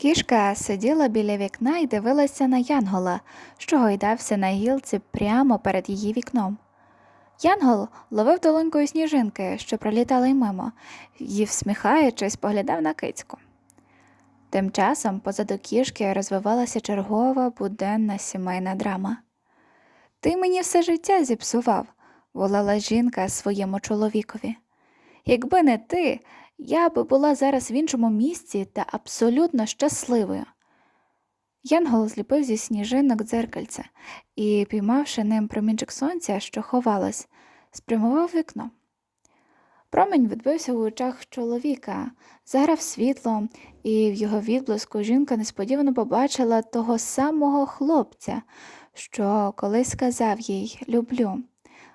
Кішка сиділа біля вікна і дивилася на Янгола, що гойдався на гілці прямо перед її вікном. Янгол ловив долонькою сніжинки, що пролітали й мимо, і, всміхаючись, поглядав на кицьку. Тим часом позаду кішки розвивалася чергова буденна сімейна драма. Ти мені все життя зіпсував, волала жінка своєму чоловікові. Якби не ти, я би була зараз в іншому місці та абсолютно щасливою. Янгол зліпив зі сніжинок дзеркальце і, піймавши ним промінчик сонця, що ховалось, спрямував вікно. Промінь відбився в очах чоловіка, заграв світло, і в його відблиску жінка несподівано побачила того самого хлопця, що колись сказав їй люблю.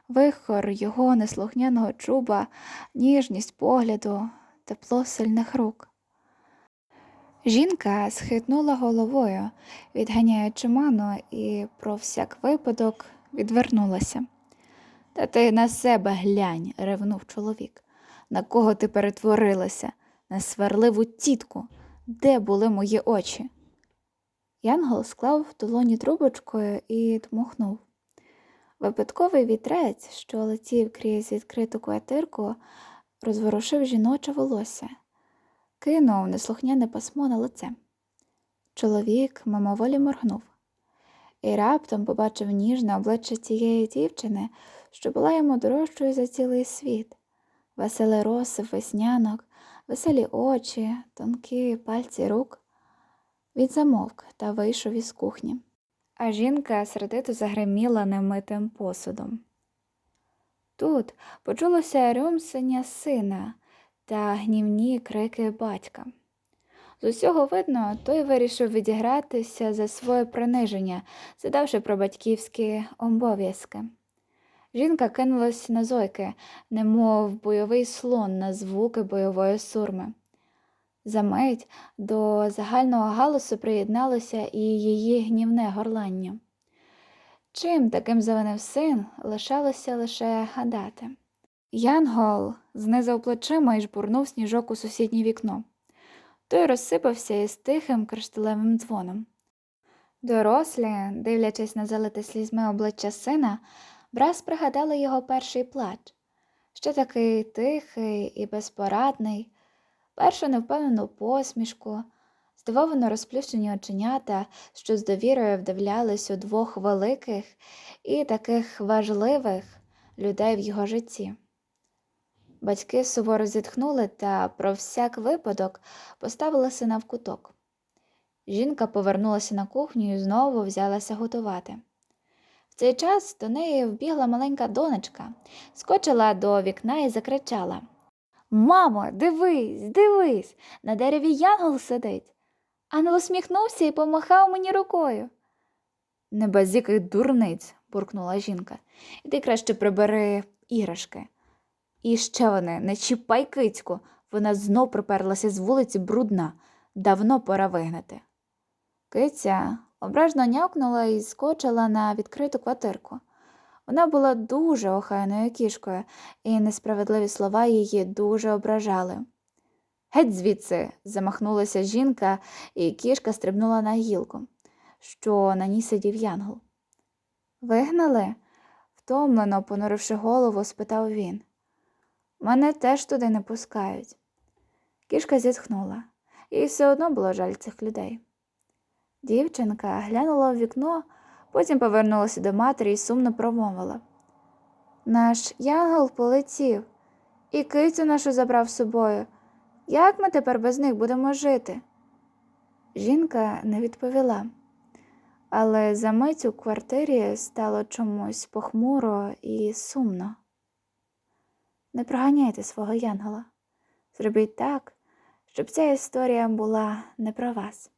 Вихор його неслухняного чуба, ніжність погляду, тепло сильних рук. Жінка схитнула головою, відганяючи ману, і про всяк випадок відвернулася. Та ти на себе глянь, ревнув чоловік. На кого ти перетворилася? На сварливу тітку. Де були мої очі? Янгол склав в долоні трубочкою і дмухнув. Випадковий вітрець, що летів крізь відкриту квартирку, розворушив жіноче волосся, кинув неслухняне пасмо на лице. Чоловік мимоволі моргнув і раптом побачив ніжне обличчя тієї дівчини, що була йому дорожчою за цілий світ, веселий розсип веснянок, веселі очі, тонкі пальці рук. Він замовк та вийшов із кухні, а жінка сердито загриміла немитим посудом. Тут почулося рюмсення сина та гнівні крики батька. З усього видно, той вирішив відігратися за своє приниження, задавши про батьківські обов'язки. Жінка кинулась на зойки, немов бойовий слон на звуки бойової сурми. Замить до загального галасу приєдналося і її гнівне горлання. Чим таким завинив син, лишалося лише гадати. Янгол знизав плечима і жбурнув сніжок у сусіднє вікно. Той розсипався із тихим кришталевим дзвоном. Дорослі, дивлячись на залите слізьми обличчя сина, враз пригадали його перший плач, ще такий тихий і безпорадний, першу невпевнену посмішку, здивовано розплющені оченята, що з довірою вдивлялись у двох великих і таких важливих людей в його житті. Батьки суворо зітхнули та про всяк випадок поставили сина в куток. Жінка повернулася на кухню і знову взялася готувати. В цей час до неї вбігла маленька донечка, скочила до вікна і закричала Мамо, дивись, дивись, на дереві янгол сидить. Ангел усміхнувся і помахав мені рукою. Не базікай дурниць, буркнула жінка. Іди краще прибери іграшки. І ще вони, не чіпай кицьку, вона знов приперлася з вулиці брудна, давно пора вигнати. Киця ображно нявкнула і скочила на відкриту квартирку. Вона була дуже охайною кішкою, і несправедливі слова її дуже ображали. Геть звідси, замахнулася жінка, і кішка стрибнула на гілку, що на ній сидів янгол. Вигнали? втомлено, понуривши голову, спитав він. Мене теж туди не пускають. Кішка зітхнула, їй все одно було жаль цих людей. Дівчинка глянула в вікно, потім повернулася до матері і сумно промовила. Наш янгол полетів, і кицю нашу забрав з собою. Як ми тепер без них будемо жити? Жінка не відповіла, але за мить у квартирі стало чомусь похмуро і сумно. Не проганяйте свого янгола. Зробіть так, щоб ця історія була не про вас.